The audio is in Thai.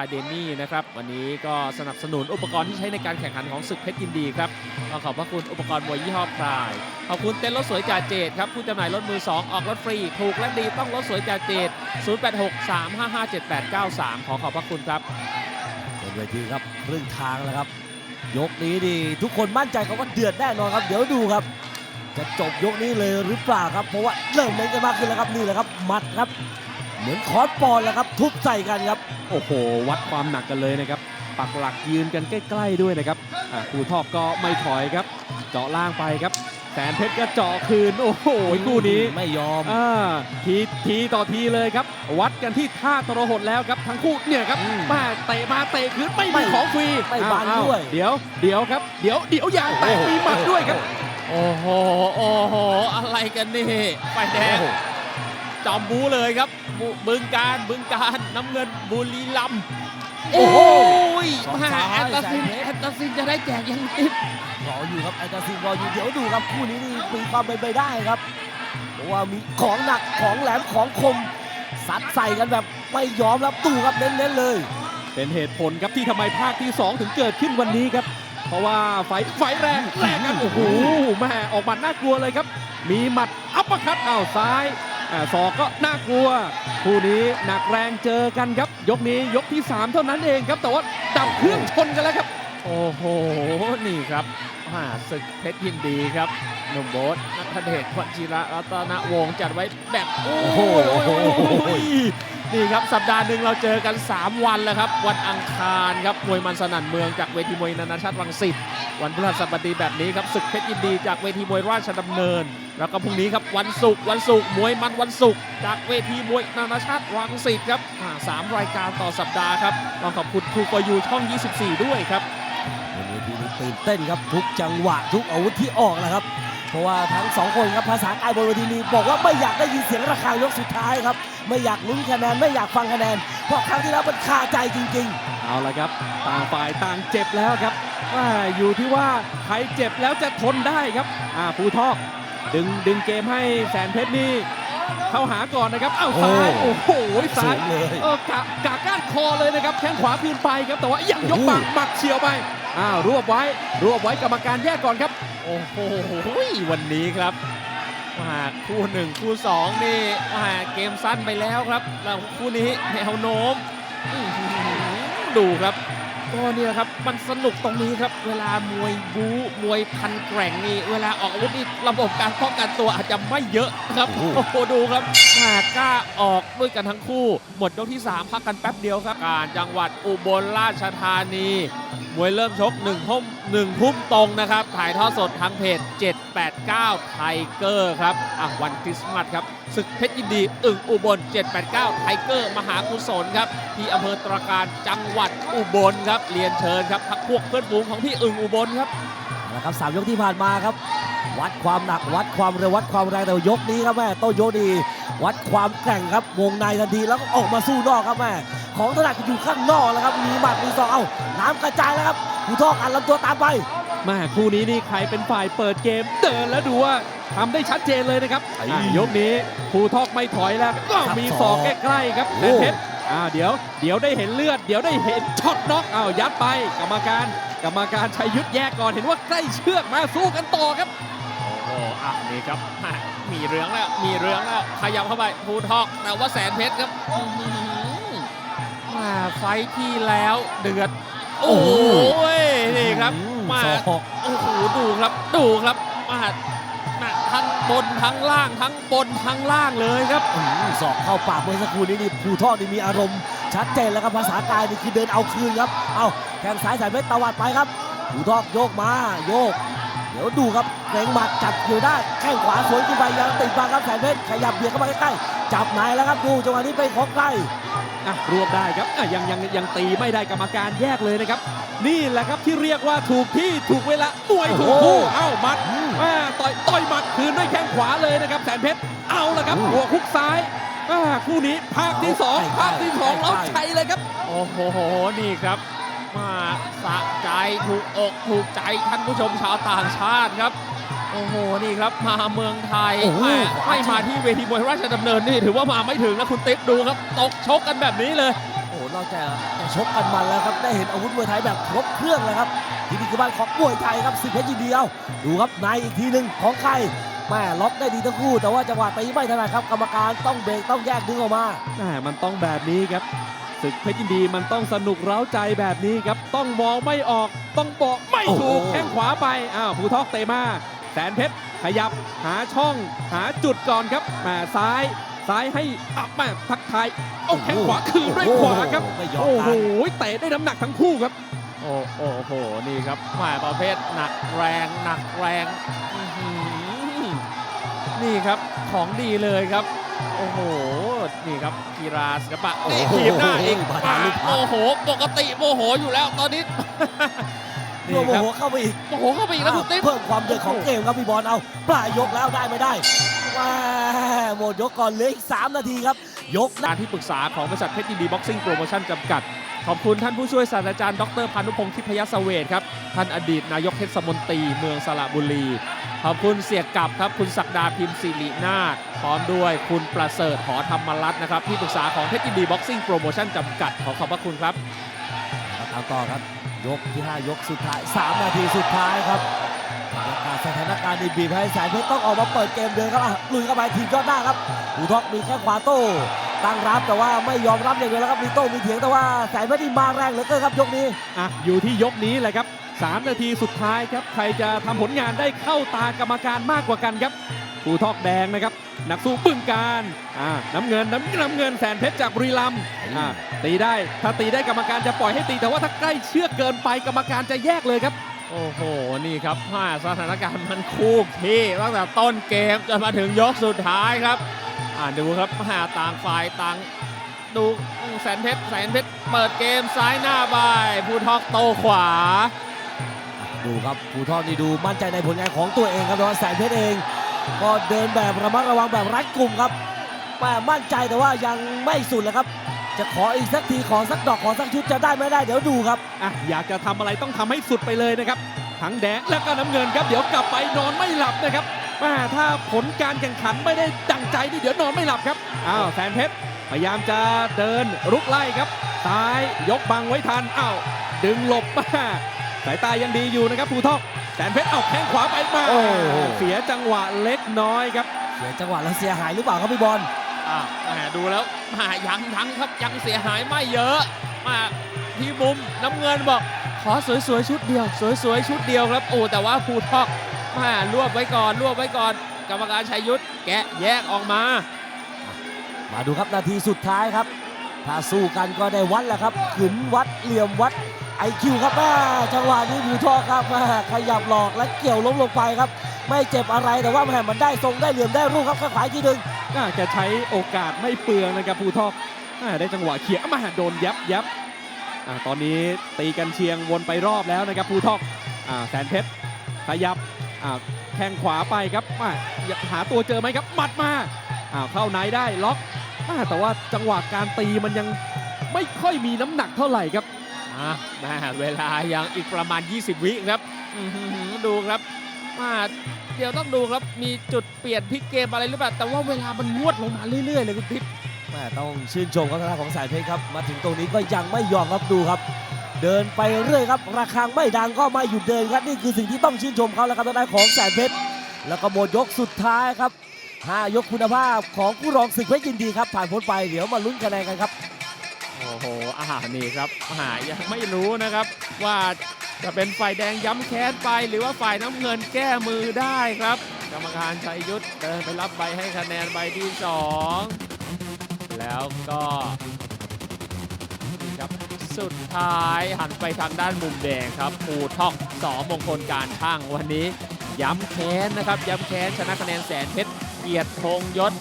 เดนนี่นะครับวันนี้ก็สนับสนุนอุปกรณ์ที่ใช้ในการแข่งขันของศึกเพชรยินดีครับก็ขอบพระคุณอุปกรณ์มวยยี่ห้อพรายขอบคุณเต้นรถสวยจ่าเจดครับผู้จำหน่ายรถมือ 2 ออกรถฟรี ถูกและดีต้องรถสวยจ่าเจด0863557893 ขอขอบพระคุณครับบนเวทีครับครึ่งทางแล้วครับ ยกนี้ดีทุกคนมั่นใจเขาว่าเดือดแน่นอนครับ เดี๋ยวดูครับ จะจบยกนี้เลยหรือเปล่าครับเพราะว่าเริ่มเล่นกันมากขึ้นแล้วครับนี่แหละครับมัดครับ เหมือนคอร์สปอนด์แล้วครับ ทุบใส่กันครับ โอ้โห วัดความหนักกันเลยนะครับ ปักหลักยืนกันใกล้ ๆด้วยนะครับอ่าครูทอกก็ไม่ถอยครับ เจาะล่างไปครับ แสนเพชรก็เจาะคืน โอ้โหคู่นี้ไม่ยอมอ่าทีทีต่อทีเลยครับ วัดกันที่ท่าทรหดแล้วครับทั้งคู่เนี่ยครับอืมมาเตะมาเตะคืนไม่ไม่มีของฟรีไม่บานอ้ด้วยเดี๋ยวเดี๋ยวครับเดี๋ยวเดี๋ยวยางแตกโอ้โหมีหมัดด้วยครับ โอ้โหโอ้โหอะไรกันนี่ไฟแดง จอมบูเลยครับบูบึงการบึงการน้ำเงินบุรีรัมย์โอ้โหยสองแม่ซ้ายแอนตาซินแสนเพชรแอนตาซินจะได้แจกยังไงรออยู่ครับไอตาซินรออยู่เดี๋ยวดูครับคู่นี้นี่มีความเป็นไปได้ครับเพราะว่ามีของหนักของแหลมของคมซัดใส่กันแบบไม่ยอมรับตู้ครับเน้นๆเลย เป็นเหตุผลครับที่ทำไมภาคที่ 2 ถึงเกิดขึ้นวันนี้ครับ เพราะว่าไฟไฟแรงแรงกันโอ้โหแม่ออกหมัดน่ากลัวเลยครับ มีหมัดอัปเปอร์คัตอ้าวซ้ายอ่า ศอกก็น่ากลัว คู่นี้หนักแรงเจอกันครับ ยกนี้ยกที่ 3 เท่านั้นเองครับแต่ว่าดับเครื่องชนกันแล้วครับ โอ้โห นี่ครับอ่าศึกเพชรยินดีครับหนุ่มโบ๊ทนัทเดชวัชิระรัตนวงศ์จัดไว้แบบ โอ้โห นี่ครับสัปดาห์หนึ่งเราเจอกัน 3 วันแล้วครับ วันอังคารครับมวยมันสนั่นเมืองจากเวทีมวยนานาชาติรังสิตวันพฤหัสบดีแบบนี้ครับศึกเพชรยินดีจากเวทีมวยราชดำเนิน แล้วก็พรุ่งนี้ครับวันศุกร์วันศุกร์มวยมันวันศุกร์จากเวทีมวยนานาชาติรังสิตครับสามรายการต่อสัปดาห์ครับต้องขอบคุณทูฟอยูช่อง 24 ด้วยครับบนเวทีนี้ตื่นเต้นครับทุกจังหวะทุกอาวุธที่ออกนะครับ เพราะว่าทั้งสองคนครับภาษากายบนเวทีนี้บอกว่าไม่อยากได้ยินเสียงระฆังยกสุดท้ายครับ ไม่อยากลุ้นคะแนนไม่อยากฟังคะแนน เพราะครั้งที่แล้วมันคาใจจริงเอาละครับต่างฝ่ายต่างเจ็บแล้วครับว่าอยู่ที่ว่าใครเจ็บแล้วจะทนได้ครับอ่าภูทอกดึงดึงเกมให้แสนเพชรนี่เข้าหาก่อนนะครับ เอ้าซ้าย โอ้โอ้โหๆซ้าสูยงเลยเออกะกะก้านคอเลยนะครับ แข้งขวาคืนไปครับ แต่ว่ายังยกโอ้โหบังหมัดเฉียวไป อ้าว รวบไว้ รวบไว้กรรมการแยกก่อนครับ โอ้โหวันนี้ครับมาคู่หนึ่งคู่สองนี่มาเกมสั้นไปแล้วครับแล้วคู่นี้แนวโน้มดูครับ ก็เนี่ยครับมันสนุกตรงนี้ครับ เวลามวยบู๊มวยพันแกร่งนี่เวลาออกอาวุธนี่ระบบการป้องกันตัวอาจจะไม่เยอะครับโอ้โอ้โหโหดูครับแหม่กล้าออกด้วยกันทั้งคู่ หมดยกที่ 3 พักกันแป๊บเดียวครับการจังหวัดอุบลราชธานี มวยเริ่มชก1ทุ่ม1ทุ่มตรงนะครับ ถ่ายทอดสดทางเพจ 789 ไทเกอร์ครับอะวันคริสต์มาสครับ ศึกเพชรยินดี อึ่งอุบล 789 ไทเกอร์ มหากุศลครับ ที่อำเภอตราการจังหวัดอุบลครับ เรียนเชิญครับพักพวกเพื่อนฝูงของพี่อึ่งอุบลครับนะครับสามยกที่ผ่านมาครับ วัดความหนักวัดความเร็ววัดความแรงแต่ยกนี้ครับแม่โต้นยดี วัดความแกร่งครับวงในทันทีแล้วก็ออกมาสู้นอกครับแม่ของถนัดอยู่ข้างนอกแล้วครับมีหมัดมีศอกเอ้าน้ำกระจายแล้วครับผู้ทอกอันลำตัวตามไป แม่คู่นี้นี่ใครเป็นฝ่ายเปิดเกม เดินแล้วดูว่าทำได้ชัดเจนเลยนะครับไอ้อะยกนี้ภูทอกไม่ถอยแล้วก็มีศอกใกล้ๆครับโอ้แสนเพชรอ่าเดี๋ยวเดี๋ยวได้เห็นเลือด เดี๋ยวได้เห็นช็อตน็อกอ้าวยัดไปกรรมการกรรมการชัยยุทธแยกก่อนเห็นว่าใกล้เชือกมาสู้กันต่อครับ โอ้โหอะนี่ครับแม่มีเรื่องแล้ว มีเรื่องแล้ว ขยับเข้าไปภูทอก แต่ว่าแสนเพชรครับอื้อหือแมาไฟท์ที่แล้วเดือด โอ้โหนี่ครับ อืม มาศอกโอ้โหดูครับดูครับมามาทั้งบนทั้งล่างทั้งบนทั้งล่างเลยครับอืมศอกเข้าปากเมื่อสักครู่นี้นี่ผู้ทอดนี่มีอารมณ์ชัดเจนแล้วครับภาษากายนี่คือเดินเอาคืนครับ เอาแข้งซ้ายสายเพชรตวัดไปครับผู้ทอกโยกมาโยก เดี๋ยวดูครับเกรงหมัดจับอยู่ได้แข้งขวาสวนขึ้นไปยังติดมาครับแสนเพชรขยับเบียดเข้ามาใกล้ๆจับไหนแล้วครับดูจังหวะนี้เป็นของใครอะรวบได้ครับอะยังยังยังตีไม่ได้กรรมการแยกเลยนะครับ นี่แหละครับที่เรียกว่าถูกที่ถูกเวลามวยถูกคู่โอ้โหเอ้ามัดอืมอ่าต่อยต่อยหมัดคืนด้วยแข้งขวาเลยนะครับแสนเพชรเอาละครับอืมหัวคุกซ้ายอ่าคู่นี้ภาคที่สองใกล้ๆภาคที่สองใกล้ๆแล้วชัยเลยครับ โอ้โห นี่ครับ มาสะใจถูกอกถูกใจท่านผู้ชมชาวต่างชาติครับ โอ้โห นี่ครับมาเมืองไทยโอ้โหแม่ขวาไม่มาที่เวทีมวยราชดำเนินนี่ถือว่ามาไม่ถึงนะคุณติ๊กดูครับ ตกชกกันแบบนี้เลยโอ้ นอกจากจะชกกันมันแล้วครับได้เห็นอาวุธมวยไทยแบบครบเครื่องเลยครับที่นี่คือบ้านของมวยไทยครับสิบเพชรยินดีเอาดูครับในอีกทีหนึ่งของใครแม่ล็อกได้ดีทั้งคู่ แต่ว่าจังหวะตีไม่ถนัดครับกรรมการต้องเบรกต้องแยกดึงออกมาแหมมันต้องแบบนี้ครับศึกเพชรยินดีมันต้องสนุกเร้าใจแบบนี้ครับ ต้องมองไม่ออก ต้องบอกไม่ถูกโอ้โหแข้งขวาไปอ้าวภูทอกเตะมาแสนเพชรขยับหาช่องหาจุดก่อนครับแหมซ้าย ซ้ายให้อัพมาทักทายเอาแข้งขวาคืนด้วยขวาครับไม่ยอมโอ้โหกันเตะได้น้ำหนักทั้งคู่ครับ โอ้โอ้โหนี่ครับแหมาประเภทหนักแรงหนักแรงอื้อหือนี่ครับของดีเลยครับ โอ้โห นี่ครับกีฬาศิลปะโอ้โหนี่ทีบหน้าอีกบาดาลูกพักโอ้โห ปกติโมโหอยู่แล้วตอนนี้ รวมนี่โมครับโหเข้าไปอีกโมโหเข้าไปอีกแล้วคุณติ๊บเพิ่มความเดือดของเกมครับพี่บอลเอาปลายยกแล้วได้ไม่ได้ว้าหมดยกก่อนเหลืออีก3นาทีครับ ยกหน้า การที่ปรึกษาของบริษัทเพชรยินดีบ็อกซิ่งโปรโมชั่นจำกัด ขอบคุณท่านผู้ช่วยศาสตราจารย์ดรพานุพงศ์ทิพยเสเวทครับ ท่านอดีตนายกเทศมนตรีเมืองสระบุรี ขอบคุณเสียกลับครับ คุณศักดาพิมพ์สิรินาถพร้อมด้วยคุณประเสริฐหอธรรมรัตน์นะครับที่ปรึกษาของเพชรยินดีบ็อกซิ่งโปรโมชั่นจำกัดขอขอบพระคุณครับตามต่อครับ ยกที่ 5 ยกสุดท้าย 3 นาทีสุดท้ายครับบรรยากาศสถานการณ์ดีบีบให้สายเพชรต้องออกมาเปิดเกมเดินครับอะลุยเข้าไปทีมยอดหน้าครับหูทอกมีแค่ขวาโต้ตั้งรับแต่ว่าไม่ยอมรับอย่างเดียวแล้วครับมีโต้มีเถียงแต่ว่าสายเพชรนี่มาแรงเหลือเกินครับยกนี้อะอยู่ที่ยกนี้แหละครับ 3 นาทีสุดท้ายครับใครจะทำผลงานได้เข้าตากรรมการมากกว่ากันครับ ภูทอกแดงนะครับ นักสู้บึงการอ่าน้ำเงินน้ำน้ำเงินแสนเพชรจากบุรีรัมย์อ่าตีได้ถ้าตีได้กรรมการจะปล่อยให้ตีแต่ว่าถ้าใกล้เชือกเกินไปกรรมการจะแยกเลยครับ โอ้โห นี่ครับห้าสถานการณ์มันคู่ที่ตั้งแต่ต้นเกมจนมาถึงยกสุดท้ายครับ อ่าดูครับห้าต่างฝ่ายต่างดูแสนเพชรแสนเพชรเปิดเกมซ้ายหน้าบายภูทอกโตขวา ดูครับภูทอกนี่ดูมั่นใจในผลงานของตัวเองครับแต่ว่าแสนเพชรเอง ก็เดินแบบระมัดระวังแบบรัดกลุ่มครับแม่มั่นใจแต่ว่ายังไม่สุดเลยครับ จะขออีกสักทีขอสักดอกขอสักชุดจะได้ไม่ได้เดี๋ยวดูครับอะอยากจะทำอะไรต้องทำให้สุดไปเลยนะครับทั้งแดงแล้วก็น้ำเงินครับ เดี๋ยวกลับไปนอนไม่หลับนะครับแม่ถ้าผลการแข่งขันไม่ได้ดังใจนี่เดี๋ยวนอนไม่หลับครับอ้าวแสนเพชรพยายามจะเดินรุกไล่ครับซ้ายยกบังไว้ทันอ้าวดึงหลบมาสายตายังดีอยู่นะครับภูทอก แสนเพชรเอาแข้งขวาไปมาโอ้โห เสียจังหวะเล็กน้อยครับเสียจังหวะแล้วเสียหายหรือเปล่าครับพี่บอลอ่าแหมดูแล้วมายังยังครับยังเสียหายไม่เยอะมาที่มุมน้ำเงินบอก ขอสวยๆชุดเดียว สวยๆชุดเดียวครับโอ้แต่ว่าภูทอกมารวบไว้ก่อนรวบไว้ก่อน กรรมการชัยยุทธแกะแยกออกมา มาดูครับนาทีสุดท้ายครับ ถ้าสู้กันก็ได้วัดแหละครับขืนวัดเหลี่ยมวัด ไอคิวครับแม่จังหวะนี้ภูทอกครับแม่ขยับหลอกและเกี่ยวล้มลงไปครับ ไม่เจ็บอะไรแต่ว่าแม่มันได้ทรงได้เหลี่ยมได้รูปครับข้างขวาทีหนึ่งน่าจะใช้โอกาสไม่เปลืองนะครับภูทอกได้จังหวะเขี่ยมาโดนยับยับอตอนนี้ตีกันเชียงวนไปรอบแล้วนะครับภูทอกอแสนเพชรขยับแข้งขวาไปครับมาหาตัวเจอไหมครับหมัดมาเข้าในได้ล็อกอแต่ว่าจังหวะการตีมันยังไม่ค่อยมีน้ำหนักเท่าไหร่ครับ อะแม่เวลายังอีกประมาณ 20 วิครับดูครับมาเดี๋ยวต้องดูครับมีจุดเปลี่ยนพลิกเกมอะไรหรือเปล่าแต่ว่าเวลามันงวดลงมาเรื่อยๆเลยคุณทิพย์แม่ต้องชื่นชมครับทางด้านของสายเพชรครับ มาถึงตรงนี้ก็ยังไม่ยอมครับดูครับ เดินไปเรื่อยครับระฆังไม่ดังก็ไม่หยุดเดินครับนี่คือสิ่งที่ต้องชื่นชมเขาแล้วครับทางด้านของสายเพชรแล้วก็หมดยกสุดท้ายครับห้ายกคุณภาพของผู้รองศึกเพชรยินดีครับผ่านพ้นไปเดี๋ยวมาลุ้นคะแนนกันครับ โอ้โหอ่านี่ครับอ่ายังไม่รู้นะครับ ว่าจะเป็นฝ่ายแดงย้ำแค้นไป หรือว่าฝ่ายน้ำเงินแก้มือได้ครับ กรรมการชัยยุทธเดินไปรับใบให้คะแนนใบที่สองแล้วก็ครับสุดท้ายหันไปทางด้านมุมแดงครับปูท็อกสอมงคลการช่างวันนี้ ย้ำแค้นนะครับ ย้ำแค้นชนะคะแนนแสนเพชรเกียรติธงยศ